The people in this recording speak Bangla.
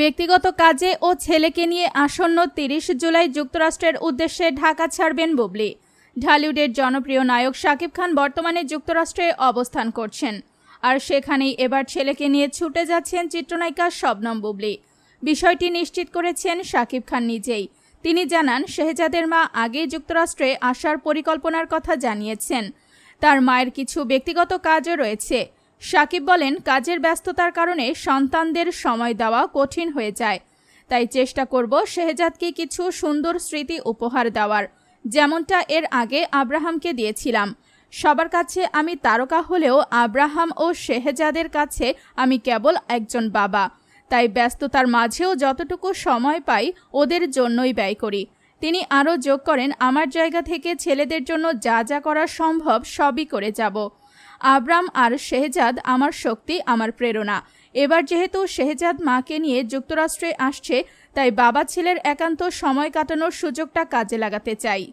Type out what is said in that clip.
ব্যক্তিগত কাজে ও ছেলেকে নিয়ে আসন্ন তিরিশ জুলাই যুক্তরাষ্ট্রের উদ্দেশ্যে ঢাকা ছাড়বেন বুবলি। ঢালিউডের জনপ্রিয় নায়ক শাকিব খান বর্তমানে যুক্তরাষ্ট্রে অবস্থান করছেন। আর সেখানেই এবার ছেলেকে নিয়ে ছুটে যাচ্ছেন চিত্রনায়িকা শবনম বুবলি। বিষয়টি নিশ্চিত করেছেন শাকিব খান নিজেই। তিনি জানান, শেহজাদের মা আগে যুক্তরাষ্ট্রে আসার পরিকল্পনার কথা জানিয়েছেন। তার মায়ের কিছু ব্যক্তিগত কাজও রয়েছে। সাকিব বলেন, কাজের ব্যস্ততার কারণে সন্তানদের সময় দেওয়া কঠিন হয়ে যায়। তাই চেষ্টা করব শেহজাদকে কিছু সুন্দর স্মৃতি উপহার দেওয়ার। যেমনটা এর আগে আব্রাহামকে দিয়েছিলাম। সবার কাছে আমি তারকা হলেও আব্রাহাম ও শেহজাদের কাছে আমি কেবল একজন বাবা। তাই ব্যস্ততার মাঝেও যতটুকু সময় পাই ওদের জন্যই ব্যয় করি। তিনি আরও যোগ করেন, আমার জায়গা থেকে ছেলেদের জন্য যা যা করা সম্ভব সবই করে যাব। আবরাম আর শেহজাদ আমার শক্তি, আমার প্রেরণা। এবার যেহেতু শেহজাদ মাকে নিয়ে যুক্তরাষ্ট্রে আসছে, তাই বাবা ছেলের একান্ত সময় কাটানোর সুযোগটা কাজে লাগাতে চাই।